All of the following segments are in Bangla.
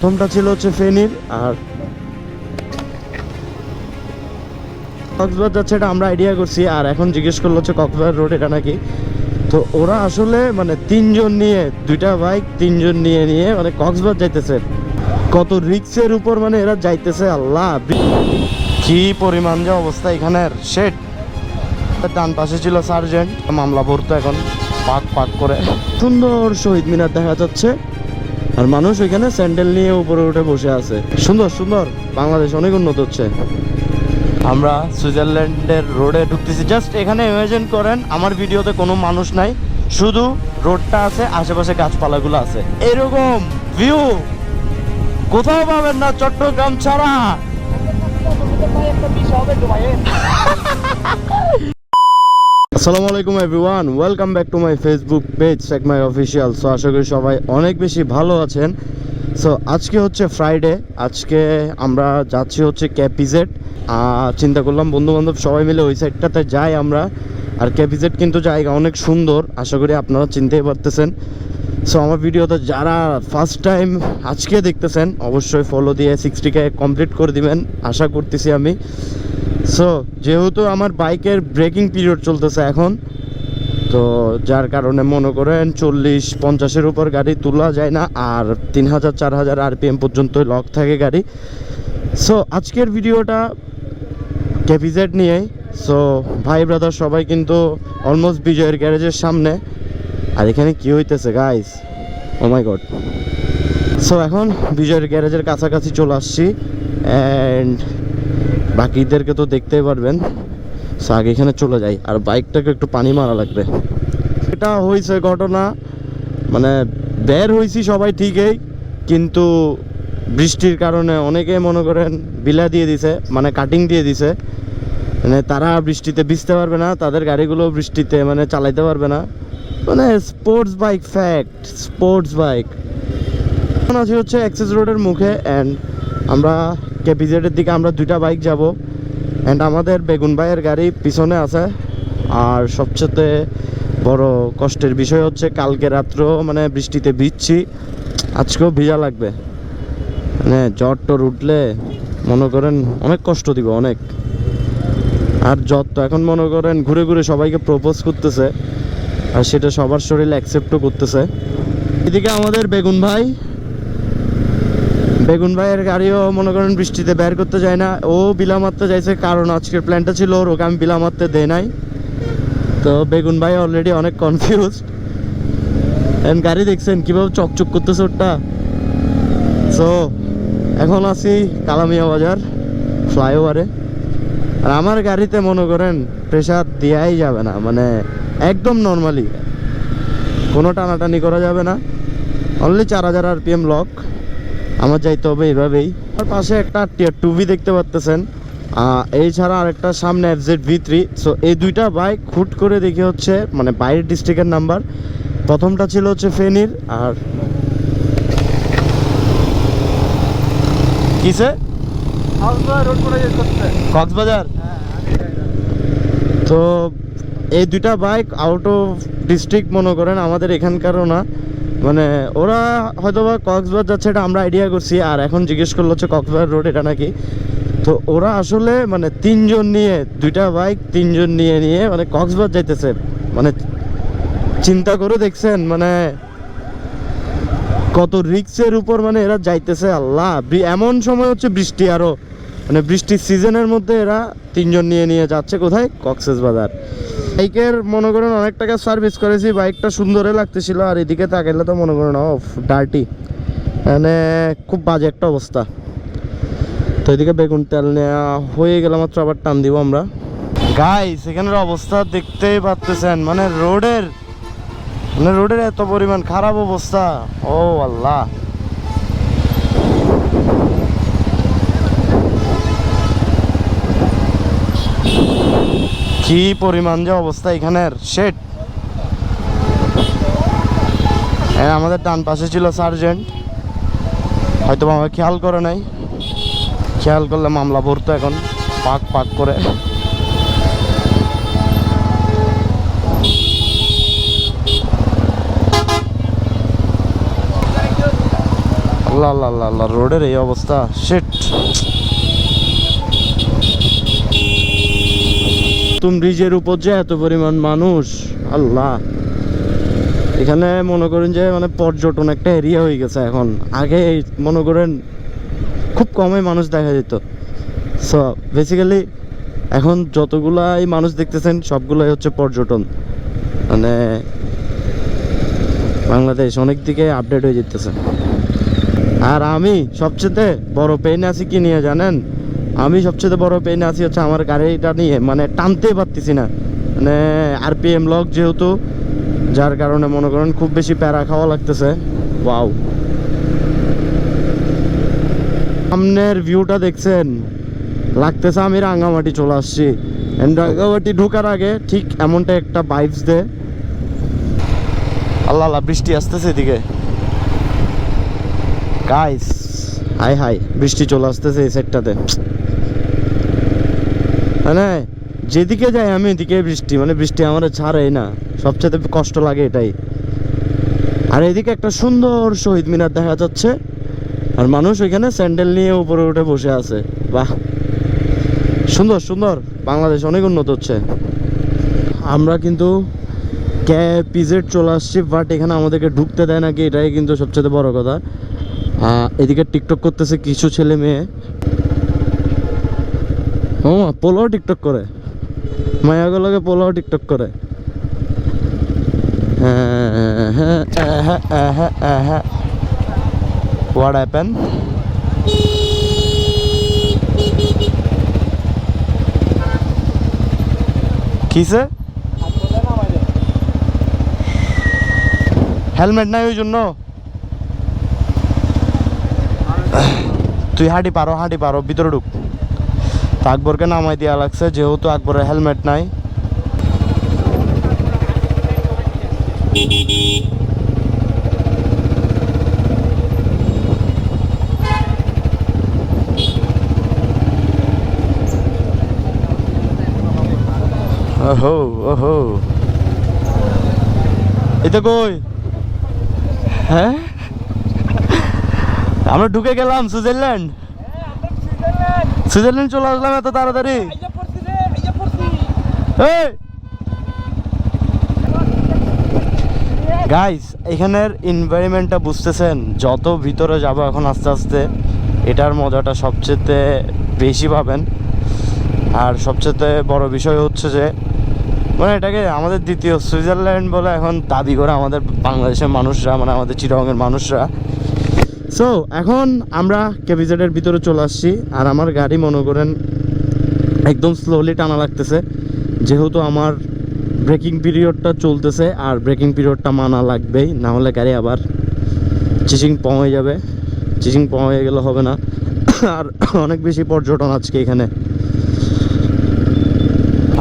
প্রথমটা ছিল হচ্ছে ফেনীর, আর কক্সবাজার যাচ্ছে এটা আমরা আইডিয়া করছি, আর এখন জিজ্ঞেস করল হচ্ছে কক্সবাজার রোড এটা নাকি। তো ওরা আসলে মানে তিনজন নিয়ে, দুইটা বাইক তিনজন নিয়ে নিয়ে মানে কক্সবাজার যাইতেছে। কত রিক্সের উপর মানে এরা যাইতেছে, আল্লাহ! কি পরিমাণ যে অবস্থা এখানের শেট ডান পাশে ছিল সার্জেন্ট মামলা ভরতো এখন, পাক পাক করে। সুন্দর শহীদ মিনার দেখা যাচ্ছে। আর মানুষ ওইখানে স্যান্ডেল নিয়ে উপরে উঠে বসে আছে। সুন্দর সুন্দর। বাংলাদেশ অনেক উন্নত হচ্ছে। আমরা সুইজারল্যান্ডের রোডে ঢুকতেছি। জাস্ট এখানে ইমাজিন করেন আমার ভিডিওতে কোনো মানুষ নাই। শুধু রোডটা আছে আশেপাশে গাছপালাগুলো আছে। এরকম ভিউ কোথাও পাবেন না চট্টগ্রাম ছাড়া! আসসালামু আলাইকুম everyone welcome back to my facebook page check my official so আশা করি সবাই অনেক বেশি ভালো আছেন। সো আজকে হচ্ছে ফ্রাইডে আজকে আমরা যাচ্ছি হচ্ছে ক্যাপিজেড চিন্তা করলাম বন্ধু বান্ধব সবাই মিলে ওই সাইডটাতে যাই আমরা। আর ক্যাপিজেড কিন্তু জায়গা অনেক সুন্দর, আশা করি আপনারা চিনতেই পারতেছেন। সো আমার ভিডিওতে যারা ফার্স্ট টাইম আজকে দেখতেছেন, অবশ্যই ফলো দিয়ে সিক্সটিকে কমপ্লিট করে দিবেন, আশা করতেছি আমি। সো যেহেতু আমার বাইকের ব্রেকিং পিরিয়ড চলতেছে এখন, তো যার কারণে মনে করেন চল্লিশ পঞ্চাশের উপর গাড়ি তোলা যায় না, আর তিন হাজার, চার হাজার আরপিএম পর্যন্ত লক থাকে গাড়ি। সো আজকের ভিডিওটা ক্যাপিজেড নিয়েই সো ভাই ব্রাদার সবাই কিন্তু অলমোস্ট বিজয়ের গ্যারেজের সামনে। আর এখানে কি হইতেছে guys oh my god so এখন বিজয়ের গ্যারেজের কাছাকাছি চলে আসছি। অ্যান্ড বাকিদেরকে তো দেখতেই পারবেন। সো আগে এখানে চলে যাই। আর বাইকটাকে একটু পানি মারা লাগবে। এটা হয়েছে ঘটনা। মানে বের হয়েছি সবাই ঠিকই, কিন্তু বৃষ্টির কারণে অনেকে মনে করেন বিলা দিয়ে দিছে মানে কাটিং দিয়ে দিছে। মানে তারা বৃষ্টিতে ভিজতে পারবে না, তাদের গাড়িগুলো বৃষ্টিতে মানে চালাইতে পারবে না। মানে sports bike fact sports bike এখন আছি হচ্ছে অ্যাক্সেস রোডের মুখে অ্যান্ড আমরা কেপিজেডের দিকে আমরা দুইটা বাইক যাব। অ্যান্ড আমাদের বেগুন ভাইয়ের গাড়ি পিছনে আছে। আর সবচেয়ে বড় কষ্টের বিষয় হচ্ছে কালকে রাত্র মানে বৃষ্টিতে ভিজছি। আজকেও ভিজা লাগবে। মানে জ্বর টর উঠলে মনে করেন অনেক কষ্ট দিব, অনেক। আর জ্বর তো এখন মনে করেন ঘুরে ঘুরে সবাইকে প্রপোজ করতেছে। আর সেটা সবার শরীরে অ্যাকসেপ্টও করতেছে। এদিকে আমাদের বেগুন ভাই বেগুন ভাইয়ের গাড়িও মনে করেন বৃষ্টিতে বের করতে যায় না। ও বিলা মারতে যাইছে, কারণ আজকের প্ল্যানটা ছিল ওর, ওকে আমি বিলা মারতে দেয় নাই। তো বেগুন ভাই অলরেডি অনেক কনফিউজ গাড়ি দেখছেন, কীভাবে চকচক করতেছে ওটা সো এখন আছি কালামিয়া বাজার, ফ্লাইওভারে। আর আমার গাড়িতে মনে করেন প্রেশার দেওয়াই যাবে না মানে একদম নর্মালি কোনো টানাটানি করা যাবে না। অনলি চার হাজার আর আরপিএম লক আমার যাইতে হবে এইভাবেই আর পাশে একটা টিয়ার টুভি দেখতে পাচ্তেছেন আহ, এই ছাড়া আরেকটা সামনে এফজেড ভি থ্রি। সো এই দুইটা বাইক হুট করে দেখে হচ্ছে মানে বাইরের ডিস্ট্রিক্টের নাম্বার প্রথমটা ছিল হচ্ছে ফেনীর আর কিসে? কক্সবাজার? তো এই দুইটা বাইক আউট অফ ডিস্ট্রিক্ট মনে করেন আমাদের এখানকারও না। মানে ওরা হয়তো বা কক্সবাজার যাচ্ছে, এটা আমরা আইডিয়া করছি। আর এখন জিজ্ঞেস করল হচ্ছে কক্সবাজার রোড এটা নাকি? তো ওরা আসলে মানে তিনজন নিয়ে, দুইটা বাইক তিনজন নিয়ে নিয়ে মানে কক্সবাজার যাইতেছে। মানে চিন্তা করে দেখছেন মানে কত রিক্সের উপর মানে এরা যাইতেছে, আল্লাহ। এমন সময় হচ্ছে বৃষ্টি আরও মানে বৃষ্টির সিজনের মধ্যে এরা তিনজন নিয়ে নিয়ে যাচ্ছে কোথায়? কক্সেস বাজার বাইকের মনে করেন অনেক টাকা সার্ভিস করেছি, বাইকটা সুন্দরই লাগতেছিল, আর এদিকে তাকাইলে তো মনে করেন অফ ডার্টি মানে খুব বাজে একটা অবস্থা। তো এদিকে বেগুন তেল নেওয়া হয়ে গেলে মাত্র আবার টান দিব আমরা। গাইস এখানের অবস্থা দেখতেই পারতেছেন মানে রোডের মানে রোডের এত পরিমাণ খারাপ অবস্থা। ও আল্লাহ। কি পরিমাণ যে অবস্থা এখানের? শেট আমাদের ডান পাশে ছিল সার্জেন্ট হয়তো আমাকে খেয়াল করে নাই। খেয়াল করলে মামলা ভরতো এখন, পাক পাক করে। আল্লাহ আল্লাহ আল্লাহ রোডের এই অবস্থা। শিট তুম ব্রিজের উপর যে এত পরিমাণ মানুষ, আল্লাহ। এখানে মনে করেন যে মানে পর্যটন একটা এরিয়া হয়ে গেছে এখন। আগে মনে করেন, খুব কমই মানুষ দেখা যেত। সো বেসিক্যালি এখন যতগুলাই মানুষ দেখতেছেন, সবগুলাই হচ্ছে পর্যটন। মানে বাংলাদেশ অনেক দিকে আপডেট হয়ে যেতেছে। আর আমি সবচেয়ে বড় পেইন আছি কি নিয়ে জানেন? আমি সবচেয়ে বড় পেইন আছি হচ্ছে আমার গাড়িটা নিয়ে মানে টানতেই পারতেছি না। মানে আরপিএম লক যেহেতু, যার কারণে মনে করেন খুব বেশি প্যারা খাওয়া লাগতেছে। ওয়াও সামনের ভিউটা দেখছেন? লাগতেছে আমি রাঙ্গামাটি চলে আসছি। রাঙ্গামাটি ঢোকার আগে ঠিক এমনটা একটা বাইভস দে। আল্লাহ আল্লাহ, বৃষ্টি আসতেছে এদিকে। গাইস হাই হাই বৃষ্টি চলে আসতেছে এই সেটটাতে মানে যেদিকে যাই আমি এদিকে বৃষ্টি মানে বৃষ্টি আমার ছাড়েই না। সবচেয়ে কষ্ট লাগে এটাই। আর এদিকে একটা সুন্দর শহীদ মিনার দেখা যাচ্ছে। আর মানুষ ওইখানে স্যান্ডেল নিয়ে উপরে উঠে বসে আছে। বাহ! সুন্দর সুন্দর। বাংলাদেশ অনেক উন্নত হচ্ছে। আমরা কিন্তু ক্যা পিজেড চলে আসছি বাট এখানে আমাদেরকে ঢুকতে দেয় নাকি, এটাই কিন্তু সবচেয়ে বড় কথা। এদিকে টিকটক করতেছে কিছু ছেলে মেয়ে। ও পোলাও টিকটক করে। মায়াগুলোকে পোলাও টিকটক করে। হোয়াট হ্যাপেন কিসে? হেলমেট নাই ওই জন্য? তুই হাঁটি পারো হাঁটি পারো, ভিতরে ঢুক। আকবরকে নামাই দেওয়া লাগছে যেহেতু আকবরের হেলমেট নাই। হ্যাঁ? আমরা ঢুকে গেলাম সুইজারল্যান্ড? সুইজারল্যান্ড চলে আসলাম এত তাড়াতাড়ি। গাইস এখানের এনভায়রনমেন্টটা বুঝতেছেন যত ভিতরে যাব এখন আস্তে আস্তে এটার মজাটা সবচেয়ে বেশি পাবেন। আর সবচেয়ে বড় বিষয় হচ্ছে যে মানে এটাকে আমাদের দ্বিতীয় সুইজারল্যান্ড বলে এখন দাবি করে আমাদের বাংলাদেশের মানুষরা মানে আমাদের চিরঙের মানুষরা সো এখন আমরা কেভিজেডের ভিতরে চলে আসছি আর আমার গাড়ি মনে করেন একদম স্লোলি টানা লাগতেছে। যেহেতু আমার ব্রেকিং পিরিয়ডটা চলতেছে আর ব্রেকিং পিরিয়ডটা মানা লাগবেই, না হলে গাড়ি আবার চিচিং প হয়ে যাবে। চিচিং প হয়ে গেলে হবে না। আর অনেক বেশি পর্যটন আজকে এখানে।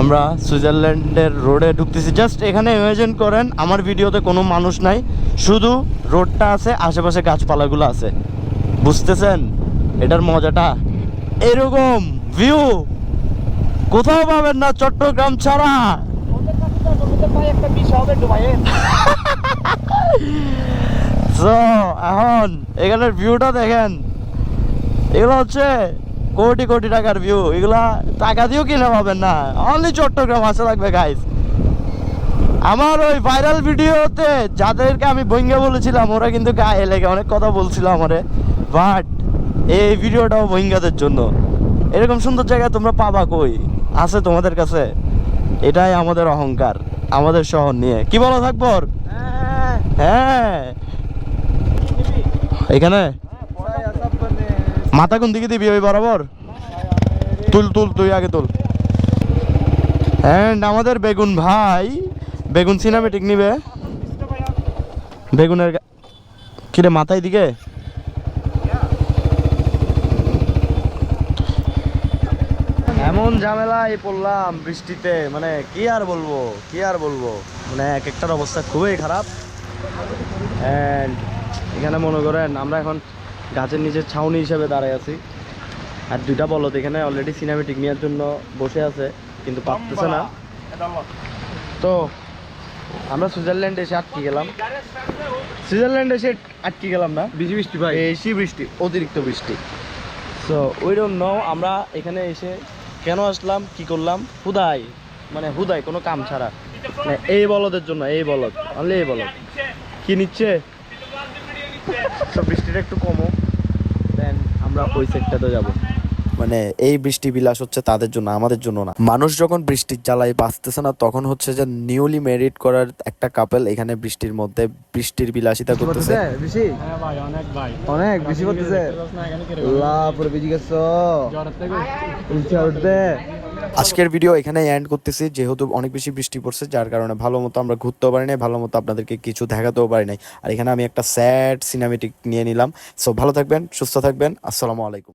আমরা সুইজারল্যান্ডের রোডে ঢুকতেছি। জাস্ট এখানে ইমাজিন করেন, আমার ভিডিওতে কোনো মানুষ নাই। শুধু রোডটা আছে, আশেপাশে গাছপালাগুলো আছে। বুঝতেছেন? এটার মজাটা এরকম ভিউ কোথাও পাবেন না চট্টগ্রাম ছাড়া। এখন এখানের ভিউটা দেখেন। এগুলো হচ্ছে কোটি কোটি টাকার ভিউ এগুলা টাকা দিয়েও কিনে পাবেন না। অনলি চট্টগ্রাম আসে লাগবে গাইস আমার ওই ভাইরাল ভিডিওতে যাদেরকে আমি বইঙ্গা বলেছিলাম, ওরা কিন্তু গায়ে লেগে অনেক কথা বলছিল আমারে। বাট এই ভিডিওটাও বইঙ্গাদের জন্য। এরকম সুন্দর জায়গা তোমরা পাবা কই? আছে তোমাদের কাছে? এটাই আমাদের অহংকার, আমাদের শহর নিয়ে। কি বলো থাকবর হ্যাঁ। এখানে? মাথা কোন দিকে দিবি ওই বরাবর? তুল তুল, তুই আগে তুল। অ্যান্ড আমাদের বেগুন ভাই বেগুন সিনেমেটিক নিবে? বেগুনের কিরে মাথায় দিকে? এমন ঝামেলায় পড়লাম বৃষ্টিতে মানে কি আর বলব কি আর বলব? মানে এক একটার অবস্থা খুবই খারাপ। অ্যান্ড এখানে মনে করেন আমরা এখন গাছের নিচে ছাউনি হিসেবে দাঁড়ায় আছি। আর দুইটা বলদ এখানে অলরেডি সিনেমেটিক নেওয়ার জন্য বসে আছে কিন্তু পারতেছে না। তো আমরা সুইজারল্যান্ডে এসে আটকে গেলাম। সুইজারল্যান্ডে এসে আটকে গেলাম না। বিজি বৃষ্টি ভাই। বেশি বৃষ্টি অতিরিক্ত বৃষ্টি। সো উই ডোন্ট নো আমরা এখানে এসে কেন আসলাম কি করলাম? হুদাই মানে হুদাই কোনো কাম ছাড়া। মানে এই বলদের জন্য এই বলদ অনলি এই বলদ। কি নিচ্ছে? তো বৃষ্টিটা একটু কমো। দেন আমরা ওই সেক্টরতে যাব। মানে এই বৃষ্টি বিলাস হচ্ছে তাদের জন্য আমাদের জন্য না। মানুষ যখন বৃষ্টির জ্বালায় বাঁচতেছে না তখন হচ্ছে যে নিউলি ম্যারিড করার একটা কাপেল এখানে বৃষ্টির মধ্যে বৃষ্টির বিলাসিতা করতেছে। বেশি হ্যাঁ অনেক বেশি করতেছে পুরো বেজি গেছো? উঠতে আজকের ভিডিও এখানে এন্ড করতেছি। যেহেতু অনেক বেশি বৃষ্টি পড়ছে যার কারণে ভালো মতো আমরা ঘুরতেও পারি নাই ভালো মতো আপনাদেরকে কিছু দেখাতেও পারি নাই। আর এখানে আমি একটা স্যাড সিনেমেটিক নিয়ে নিলাম। সো ভালো থাকবেন সুস্থ থাকবেন। আসসালামু আলাইকুম।